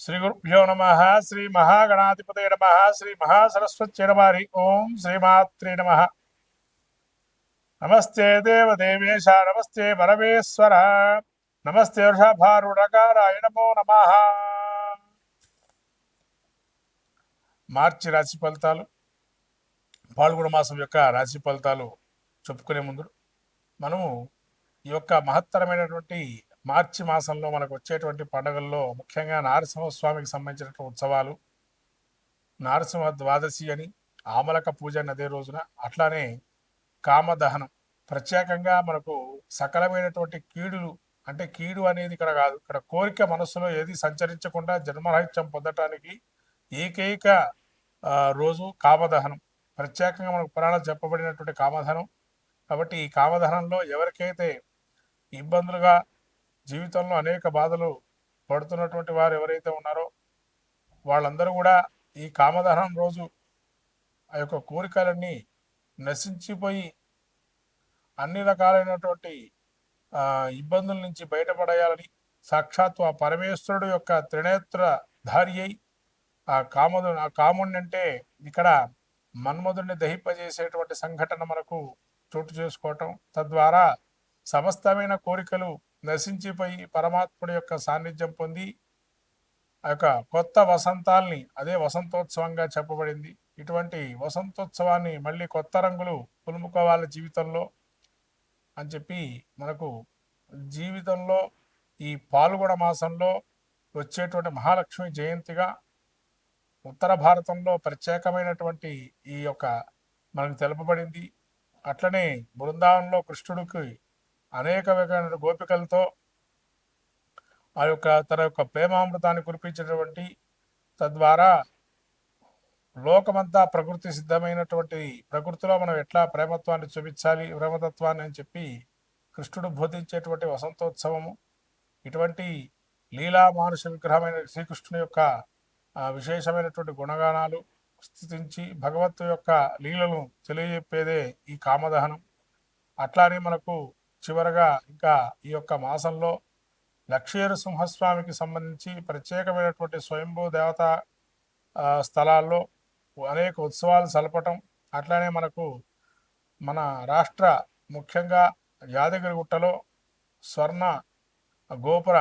శ్రీ గురుభ్యో నమ శ్రీ మహాగణాధిపతే నమ శ్రీ మహాసరస్వతి నమ హరి ఓం శ్రీమాత్రే నమ. నమస్తే దేవదేవేశ నమస్తే పరమేశ్వర నమస్తే వృషభారుడకారాయ నమో నమ. మార్చి రాశి ఫలితాలు పాల్గొన మాసం యొక్క రాశి ఫలితాలు చెప్పుకునే ముందు మనము ఈ యొక్క మహత్తరమైనటువంటి మార్చి మాసంలో మనకు వచ్చేటువంటి పండుగల్లో ముఖ్యంగా నారసింహస్వామికి సంబంధించినటువంటి ఉత్సవాలు నారసింహ ద్వాదశి అని ఆమలక పూజ అని అదే రోజున అట్లానే కామదహనం. ప్రత్యేకంగా మనకు సకలమైనటువంటి కీడులు అంటే కీడు అనేది ఇక్కడ కాదు ఇక్కడ కోరిక మనస్సులో ఏది సంచరించకుండా జన్మరాహిత్యం పొందటానికి ఏకైక రోజు కామదహనం. ప్రత్యేకంగా మనకు పురాణాలు చెప్పబడినటువంటి కామదహనం. కాబట్టి ఈ కామదహనంలో ఎవరికైతే ఇబ్బందులుగా జీవితంలో అనేక బాధలు పడుతున్నటువంటి వారు ఎవరైతే ఉన్నారో వాళ్ళందరూ కూడా ఈ కామదహనం రోజు ఆ యొక్క కోరికలన్నీ నశించిపోయి అన్ని రకాలైనటువంటి ఇబ్బందుల నుంచి బయటపడేయాలని సాక్షాత్తు ఆ పరమేశ్వరుడు యొక్క త్రినేత్ర ధారి అయి ఆ కామదు ఆ కాముడిని అంటే ఇక్కడ మన్మధుడిని దహింపజేసేటువంటి సంఘటన మనకు చోటు చేసుకోవటం తద్వారా సమస్తమైన కోరికలు నశించిపోయి పరమాత్ముడి యొక్క సాన్నిధ్యం పొంది ఆ యొక్క కొత్త వసంతాల్ని అదే వసంతోత్సవంగా చెప్పబడింది. ఇటువంటి వసంతోత్సవాన్ని మళ్ళీ కొత్త రంగులు పులుముకోవాలి జీవితంలో అని చెప్పి మనకు జీవితంలో ఈ పాల్గొన మాసంలో వచ్చేటువంటి మహాలక్ష్మి జయంతిగా ఉత్తర భారతంలో ప్రత్యేకమైనటువంటి ఈ యొక్క మనకు తెలుపబడింది. అట్లనే బృందావనంలో కృష్ణుడికి అనేక విధమైన గోపికలతో ఆ యొక్క తన యొక్క ప్రేమామృతాన్ని కురిపించినటువంటి తద్వారా లోకమంతా ప్రకృతి సిద్ధమైనటువంటి ప్రకృతిలో మనం ఎట్లా ప్రేమత్వాన్ని చూపించాలి ప్రేమతత్వాన్ని అని చెప్పి కృష్ణుడు బోధించేటువంటి వసంతోత్సవము. ఇటువంటి లీలా మానుష విగ్రహమైన శ్రీకృష్ణుని యొక్క విశేషమైనటువంటి గుణగానాలు స్థుతించి భగవత్తు యొక్క లీలను తెలియజెప్పేదే ఈ కామదహనం. అట్లానే మనకు చివరగా ఇంకా ఈ యొక్క మాసంలో లక్ష్మీర సింహస్వామికి సంబంధించి ప్రత్యేకమైనటువంటి స్వయంభూ దేవత స్థలాల్లో అనేక ఉత్సవాలు సలపటం అట్లానే మనకు మన రాష్ట్ర ముఖ్యంగా యాదగిరిగుట్టలో స్వర్ణ గోపుర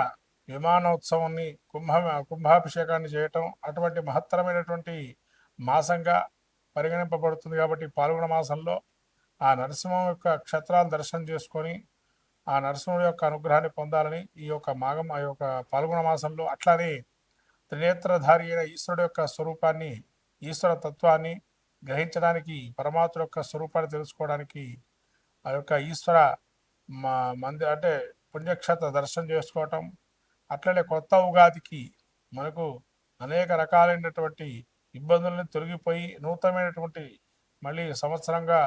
విమానోత్సవాన్ని కుంభ కుంభాభిషేకాన్ని చేయటం అటువంటి మహత్తరమైనటువంటి మాసంగా పరిగణింపబడుతుంది కాబట్టి పాల్గొన మాసంలో ఆ నరసింహం యొక్క క్షేత్రాలు దర్శనం చేసుకొని ఆ నరసింహుడి యొక్క అనుగ్రహాన్ని పొందాలని ఈ యొక్క మాగం ఆ యొక్క పాల్గొన మాసంలో అట్లానే త్రినేత్రధారి అయిన ఈశ్వరుడు యొక్క స్వరూపాన్ని ఈశ్వర తత్వాన్ని గ్రహించడానికి పరమాత్మ యొక్క స్వరూపాన్ని తెలుసుకోవడానికి ఆ యొక్క ఈశ్వర మంది అంటే పుణ్యక్షేత్ర దర్శనం చేసుకోవటం అట్లనే కొత్త ఉగాదికి మనకు అనేక రకాలైనటువంటి ఇబ్బందులను తొలగిపోయి నూతనమైనటువంటి మళ్ళీ సంవత్సరంగా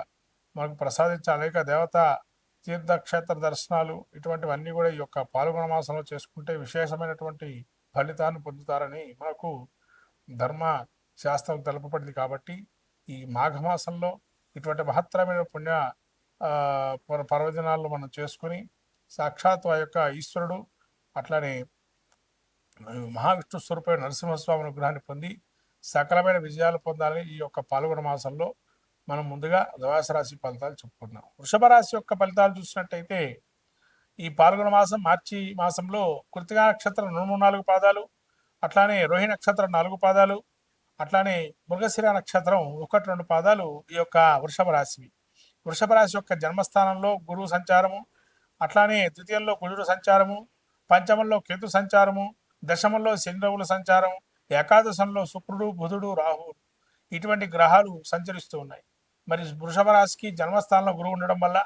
మనకు ప్రసాదించే అనేక దేవత తీర్థక్షేత్ర దర్శనాలు ఇటువంటివన్నీ కూడా ఈ యొక్క పాల్గొన మాసంలో చేసుకుంటే విశేషమైనటువంటి ఫలితాన్ని పొందుతారని మనకు ధర్మ శాస్త్రం తెలుపబడింది కాబట్టి ఈ మాఘమాసంలో ఇటువంటి మహత్తరమైన పుణ్య పర్వదినాలను మనం చేసుకుని సాక్షాత్ ఆ యొక్క ఈశ్వరుడు అట్లానే మహావిష్ణు స్వరూపమైన నరసింహస్వామి అనుగ్రహాన్ని పొంది సకలమైన విజయాలు పొందాలని ఈ యొక్క పాల్గొన మాసంలో మనం ముందుగా ద్వాదశ రాశి ఫలితాలు చెప్పుకుందాం. వృషభ రాశి యొక్క ఫలితాలు చూసినట్టయితే ఈ పాల్గొన మాసం మార్చి మాసంలో కృతికా నక్షత్రం రెండు నాలుగు పాదాలు అట్లానే రోహి నక్షత్రం నాలుగు పాదాలు అట్లానే మృగశిర నక్షత్రం ఒకటి రెండు పాదాలు ఈ యొక్క వృషభ రాశివి. వృషభ రాశి యొక్క జన్మస్థానంలో గురువు సంచారము అట్లానే ద్వితీయంలో కుజుడు సంచారము పంచమంలో కేతు సంచారము దశమంలో శనిరవుల సంచారం ఏకాదశంలో శుక్రుడు బుధుడు రాహువు ఇటువంటి గ్రహాలు సంచరిస్తూ ఉన్నాయి. మరి వృషభ రాశికి జన్మస్థానంలో గురువు ఉండడం వల్ల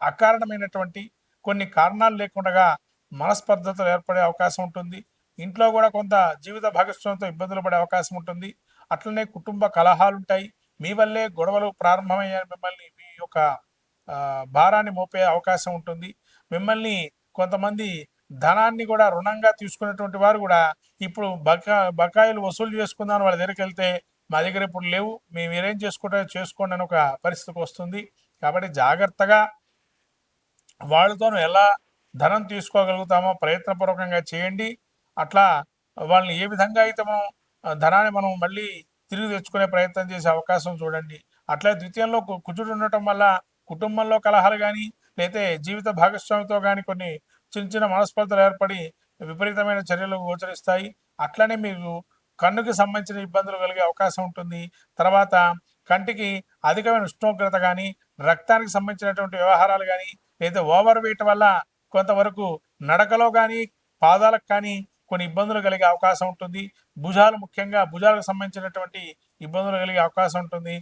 అకారణమైనటువంటి కొన్ని కారణాలు లేకుండా మనస్పర్ధతలు ఏర్పడే అవకాశం ఉంటుంది. ఇంట్లో కూడా కొంత జీవిత భాగస్వామ్యంతో ఇబ్బందులు పడే అవకాశం ఉంటుంది. అట్లనే కుటుంబ కలహాలు ఉంటాయి. మీ వల్లే గొడవలు ప్రారంభమయ్యాయి మిమ్మల్ని. మీ యొక్క భారాన్ని మోపే అవకాశం ఉంటుంది. మిమ్మల్ని కొంతమంది ధనాన్ని కూడా రుణంగా తీసుకున్నటువంటి వారు కూడా ఇప్పుడు బకా బకాయిలు వసూలు చేసుకుందామని వాళ్ళ దగ్గరికి వెళ్తే మా దగ్గర ఇప్పుడు లేవు. మేము మీరేం చేసుకుంటా? చేసుకోండి అని ఒక పరిస్థితికి వస్తుంది. కాబట్టి జాగ్రత్తగా వాళ్ళతోనూ ఎలా ధనం తీసుకోగలుగుతామో ప్రయత్నపూర్వకంగా చేయండి. అట్లా వాళ్ళని ఏ విధంగా అయితే మనం ధనాన్ని మనం మళ్ళీ తిరిగి తెచ్చుకునే ప్రయత్నం చేసే అవకాశం చూడండి. అట్లే ద్వితీయంలో కు- కుజుడు ఉండటం వల్ల కుటుంబంలో కలహాలు కానీ లేతే జీవిత భాగస్వామితో కానీ కొన్ని చిన్న చిన్న మనస్పర్ధలు ఏర్పడి విపరీతమైన చర్యలు గోచరిస్తాయి. అట్లనే మీరు కన్నుకి సంబంధించిన ఇబ్బందులు కలిగే అవకాశం ఉంటుంది. తర్వాత కంటికి అధికమైన ఉష్ణోగ్రత కానీ రక్తానికి సంబంధించినటువంటి వ్యవహారాలు కానీ లేదా ఓవర్ వెయిట్ వల్ల కొంతవరకు నడకలో కానీ పాదాలకు కానీ కొన్ని ఇబ్బందులు కలిగే అవకాశం ఉంటుంది. భుజాలు ముఖ్యంగా భుజాలకు సంబంధించినటువంటి ఇబ్బందులు కలిగే అవకాశం ఉంటుంది.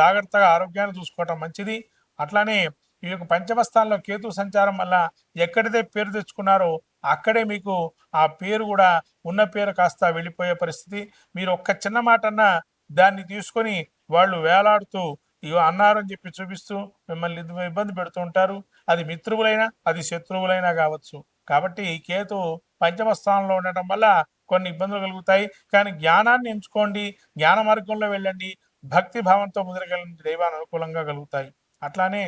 జాగ్రత్తగా ఆరోగ్యాన్ని చూసుకోవటం మంచిది. అట్లానే ఈ యొక్క పంచమ స్థానంలో కేతు సంచారం వల్ల ఎక్కడైతే పేరు తెచ్చుకున్నారో అక్కడే మీకు ఆ పేరు కూడా ఉన్న పేరు కాస్త వెళ్ళిపోయే పరిస్థితి. మీరు ఒక్క చిన్న మాట అన్నా దాన్ని తీసుకొని వాళ్ళు వేలాడుతూ ఇగో అన్నారని చెప్పి చూపిస్తూ మిమ్మల్ని ఇబ్బంది పెడుతూ ఉంటారు. అది మిత్రువులైనా అది శత్రువులైనా కావచ్చు. కాబట్టి ఈ కేతు పంచమ స్థానంలో ఉండటం వల్ల కొన్ని ఇబ్బందులు కలుగుతాయి. కానీ జ్ఞానాన్ని ఎంచుకోండి జ్ఞాన మార్గంలో వెళ్ళండి భక్తి భావంతో ముందుకెళ్ళండి దైవాన్ని అనుకూలంగా కలుగుతాయి. అట్లానే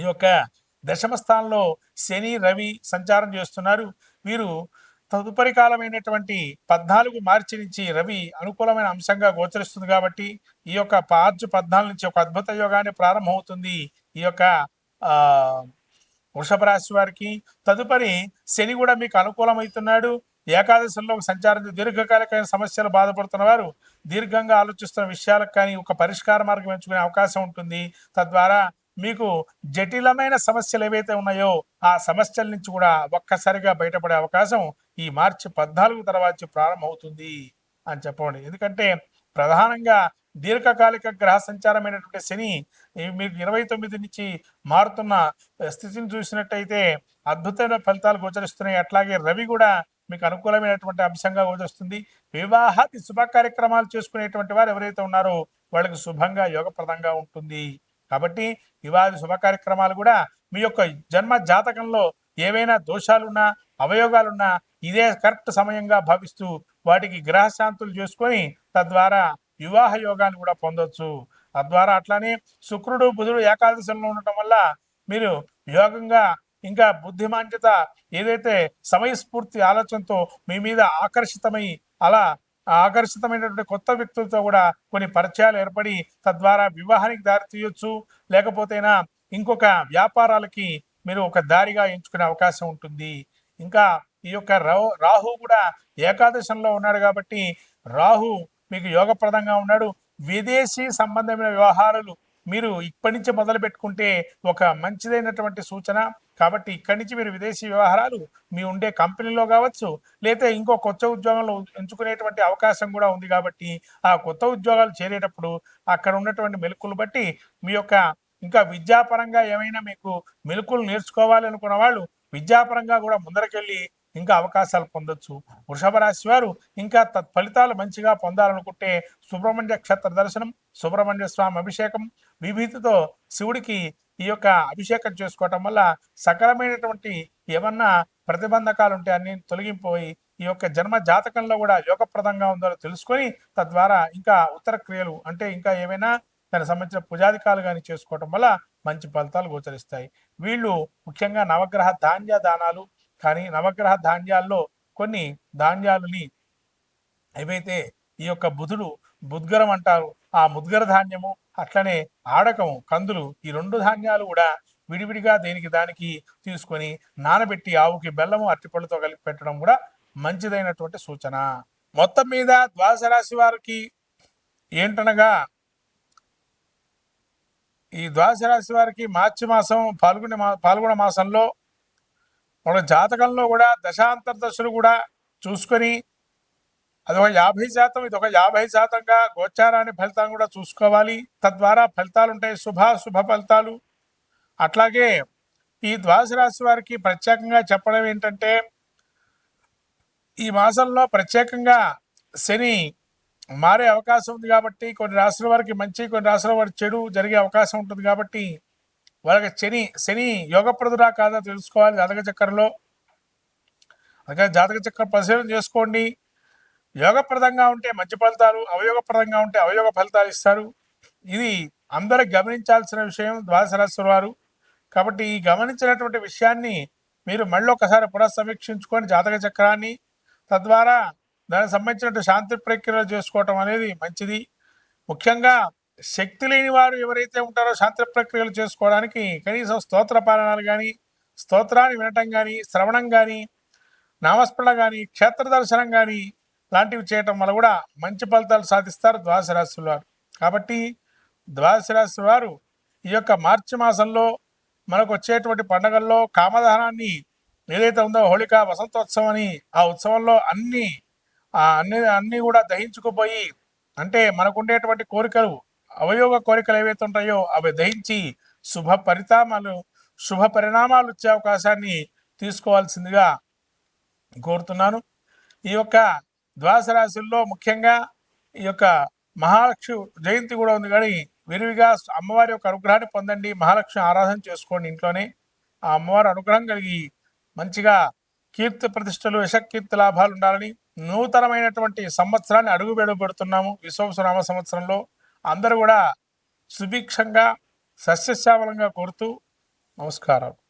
ఈ యొక్క దశమ స్థానంలో శని రవి సంచారం చేస్తున్నారు. వీరు తదుపరి కాలమైనటువంటి పద్నాలుగు మార్చి నుంచి రవి అనుకూలమైన అంశంగా గోచరిస్తుంది కాబట్టి ఈ యొక్క మార్చి పద్నాలుగు నుంచి ఒక అద్భుత యోగాన్ని ప్రారంభమవుతుంది ఈ యొక్క వృషభ రాశి వారికి. తదుపరి శని కూడా మీకు అనుకూలమవుతున్నాడు. ఏకాదశిలో సంచారం దీర్ఘకాలికమైన సమస్యలు బాధపడుతున్న వారు దీర్ఘంగా ఆలోచిస్తున్న విషయాలకు కానీ ఒక పరిష్కార మార్గం ఎంచుకునే అవకాశం ఉంటుంది. తద్వారా మీకు జటిలమైన సమస్యలు ఏవైతే ఉన్నాయో ఆ సమస్యల నుంచి కూడా ఒక్కసారిగా బయటపడే అవకాశం ఈ మార్చి పద్నాలుగు తర్వాత ప్రారంభమవుతుంది అని చెప్పండి. ఎందుకంటే ప్రధానంగా దీర్ఘకాలిక గ్రహ సంచారమైనటువంటి శని మీకు ఇరవై తొమ్మిది నుంచి మారుతున్న స్థితిని చూసినట్టయితే అద్భుతమైన ఫలితాలు గోచరిస్తున్నాయి. అట్లాగే రవి కూడా మీకు అనుకూలమైనటువంటి అంశంగా గోచరిస్తుంది. వివాహాది శుభ కార్యక్రమాలు చేసుకునేటువంటి వారు ఎవరైతే ఉన్నారో వాళ్ళకి శుభంగా యోగప్రదంగా ఉంటుంది. కాబట్టి యువాది శుభ కార్యక్రమాలు కూడా మీ యొక్క జన్మ జాతకంలో ఏవైనా దోషాలున్నా అవయోగాలున్నా ఇదే కరెక్ట్ సమయంగా భావిస్తూ వాటికి గ్రహశాంతులు చేసుకొని తద్వారా వివాహ యోగాన్ని కూడా పొందొచ్చు. తద్వారా అట్లానే శుక్రుడు బుధుడు ఏకాదశంలో ఉండటం వల్ల మీరు యోగంగా ఇంకా బుద్ధిమాంద్యత ఏదైతే సమయస్ఫూర్తి ఆలోచనతో మీ మీద ఆకర్షితమై అలా ఆకర్షితమైనటువంటి కొత్త వ్యక్తులతో కూడా కొన్ని పరిచయాలు ఏర్పడి తద్వారా వివాహానికి దారి తీయొచ్చు. లేకపోతేనా ఇంకొక వ్యాపారాలకి మీరు ఒక దారిగా ఎంచుకునే అవకాశం ఉంటుంది. ఇంకా ఈ యొక్క రాహు రాహు కూడా ఏకాదశంలో ఉన్నాడు కాబట్టి రాహు మీకు యోగప్రదంగా ఉన్నాడు. విదేశీ సంబంధమైన వ్యవహారాలు మీరు ఇప్పటి నుంచి మొదలు పెట్టుకుంటే ఒక మంచిదైనటువంటి సూచన. కాబట్టి ఇక్కడి నుంచి మీరు విదేశీ వ్యవహారాలు మీ ఉండే కంపెనీలో కావచ్చు లేదా ఇంకో కొత్త ఉద్యోగంలో ఎంచుకునేటువంటి అవకాశం కూడా ఉంది కాబట్టి ఆ కొత్త ఉద్యోగాలు చేరేటప్పుడు అక్కడ ఉన్నటువంటి మెలకులు బట్టి మీ యొక్క ఇంకా విద్యాపరంగా ఏమైనా మీకు మెలకులు నేర్చుకోవాలి అనుకున్న వాళ్ళు విద్యాపరంగా కూడా ముందరకెళ్ళి ఇంకా అవకాశాలు పొందొచ్చు. వృషభ రాశి వారు ఇంకా తత్ ఫలితాలు మంచిగా పొందాలనుకుంటే సుబ్రహ్మణ్య క్షేత్ర దర్శనం సుబ్రహ్మణ్య స్వామి అభిషేకం విభూతితో శివుడికి ఈ యొక్క అభిషేకం చేసుకోవటం వల్ల సకలమైనటువంటి ఏమన్నా ప్రతిబంధకాలు ఉంటే అన్ని తొలగిపోయి ఈ యొక్క జన్మ జాతకంలో కూడా యోగప్రదంగా ఉందో తెలుసుకొని తద్వారా ఇంకా ఉత్తర క్రియలు అంటే ఇంకా ఏమైనా దానికి సంబంధించిన పుజాధికాలు కానీ చేసుకోవటం వల్ల మంచి ఫలితాలు గోచరిస్తాయి. వీళ్ళు ముఖ్యంగా నవగ్రహ ధాన్య దానాలు కానీ నవగ్రహ ధాన్యాల్లో కొన్ని ధాన్యాలని ఏవైతే ఈ యొక్క బుధుడు బుద్గరం అంటారు ఆ ముద్గర ధాన్యము అట్లనే ఆడకము కందులు ఈ రెండు ధాన్యాలు కూడా విడివిడిగా దేనికి దానికి తీసుకొని నానబెట్టి ఆవుకి బెల్లము అరటిపళ్ళతో కలిపి పెట్టడం కూడా మంచిదైనటువంటి సూచన. మొత్తం మీద ద్వాదశ రాశి వారికి ఏంటనగా ఈ ద్వాదశ రాశి వారికి మార్చి మాసం పాల్గొనే మా పాల్గొన మాసంలో మన జాతకంలో కూడా దశాంతర దశలు కూడా చూసుకొని అదొక యాభై శాతం ఇది ఒక యాభై శాతంగా గోచారాన్ని ఫలితాన్ని కూడా చూసుకోవాలి. తద్వారా ఫలితాలు ఉంటాయి శుభ శుభ ఫలితాలు. అట్లాగే ఈ ద్వాదశ రాశి వారికి ప్రత్యేకంగా చెప్పడం ఏంటంటే ఈ మాసంలో ప్రత్యేకంగా శని మారే అవకాశం ఉంది కాబట్టి కొన్ని రాష్ట్రాల వారికి మంచి కొన్ని రాష్ట్రాల వారికి చెడు జరిగే అవకాశం ఉంటుంది కాబట్టి వాళ్ళకి శని శని యోగప్రదురా కాదా తెలుసుకోవాలి జాతక చక్రంలో. అందుకని జాతక చక్రం పరిశీలన చేసుకోండి. యోగప్రదంగా ఉంటే మంచి ఫలితాలు అవయోగప్రదంగా ఉంటే అవయోగ ఫలితాలు ఇస్తారు. ఇది అందరూ గమనించాల్సిన విషయం ద్వాదశ వారు. కాబట్టి ఈ గమనించినటువంటి విషయాన్ని మీరు మళ్ళీ ఒకసారి పునఃసమీక్షించుకొని జాతక చక్రాన్ని తద్వారా దానికి సంబంధించిన శాంతి ప్రక్రియలు చేసుకోవటం అనేది మంచిది. ముఖ్యంగా శక్తి లేని వారు ఎవరైతే ఉంటారో శాంతి ప్రక్రియలు చేసుకోవడానికి కనీసం స్తోత్ర పాలనాలు కానీ స్తోత్రాన్ని వినటం కానీ శ్రవణం కానీ నామస్మరణ కానీ క్షేత్ర దర్శనం కానీ లాంటివి చేయటం వల్ల కూడా మంచి ఫలితాలు సాధిస్తారు ద్వాదశ రాశుల వారు. కాబట్టి ద్వాదశ రాశి వారు ఈ యొక్క మార్చి మాసంలో మనకు వచ్చేటువంటి పండగల్లో కామదహనాన్ని ఏదైతే ఉందో హోళిక వసంతోత్సవం అని ఆ ఉత్సవంలో అన్ని ఆ అన్ని అన్నీ కూడా దహించుకుపోయి అంటే మనకు ఉండేటువంటి కోరికలు అవయోగ కోరికలు ఏవైతే ఉంటాయో అవి దహించి శుభ పరిణామాలు శుభ పరిణామాలు వచ్చే అవకాశాన్ని తీసుకోవాల్సిందిగా కోరుతున్నాను. ఈ యొక్క ద్వాదశ రాశుల్లో ముఖ్యంగా ఈ యొక్క మహాలక్ష్మి జయంతి కూడా ఉంది కానీ విరివిగా అమ్మవారి యొక్క అనుగ్రహాన్ని పొందండి. మహాలక్ష్మి ఆరాధన చేసుకోండి ఇంట్లోనే. ఆ అమ్మవారి అనుగ్రహం కలిగి మంచిగా కీర్తి ప్రతిష్టలు యశకీర్తి లాభాలు ఉండాలని నూతనమైనటువంటి సంవత్సరాన్ని అడుగు పెడుతున్నాము. విశ్వసనామ సంవత్సరంలో అందరూ కూడా సుభిక్షంగా సస్యశ్యామలంగా కోరుతూ నమస్కారం